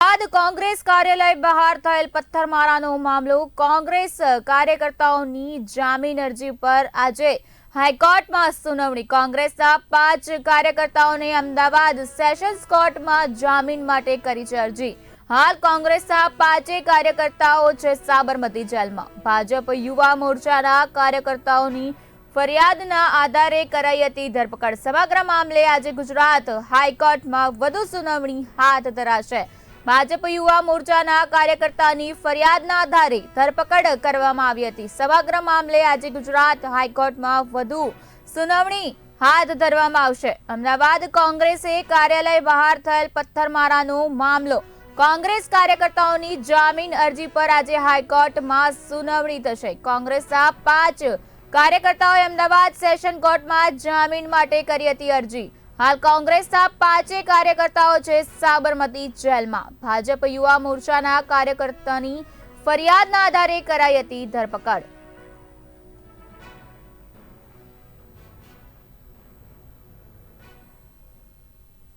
બાદ કોંગ્રેસ કાર્યાલય બહાર થયેલ પથ્થરમારાનો મામલો કોંગ્રેસ કાર્યકર્તાઓની જામીન અરજી પર આજે હાઈકોર્ટમાં સુનાવણી. કોંગ્રેસના પાંચ કાર્યકર્તાઓને અમદાવાદ સેશન્સ કોર્ટમાં જામીન માટે કરી છે અરજી. હાલ કોંગ્રેસના પાંચેય કાર્યકર્તાઓ છે સાબરમતી જેલમાં. ભાજપ યુવા મોરચાના કાર્યકર્તાઓની ફરિયાદના આધારે કરાઈ હતી ધરપકડ. સમગ્ર મામલે આજે ગુજરાત હાઈકોર્ટમાં વધુ સુનાવણી હાથ ધરાશે. ભાજપ યુવા મોરચાના કાર્યકર્તાની ફરિયાદના આધારે ધરપકડ કરવામાં આવી હતી. સમગ્ર મામલે આજે ગુજરાત હાઈકોર્ટમાં વધુ સુનાવણી હાથ ધરવામાં આવશે. અમદાવાદ કોંગ્રેસે કાર્યાલય બહાર થયેલ પથ્થરમારાનો મામલો. કોંગ્રેસ કાર્યકર્તાઓની જામીન અરજી પર આજે હાઈકોર્ટમાં સુનાવણી થશે. કોંગ્રેસના પાંચ કાર્યકર્તાઓએ અમદાવાદ સેશન કોર્ટમાં જામીન માટે કરી હતી અરજી. હાલ કોંગ્રેસના પાંચેય કાર્યકર્તાઓ છે સાબરમતી જેલમાં. ભાજપ યુવા મોરચાના કાર્યકર્તાની ફરિયાદના આધારે કરાઈ હતી ધરપકડ.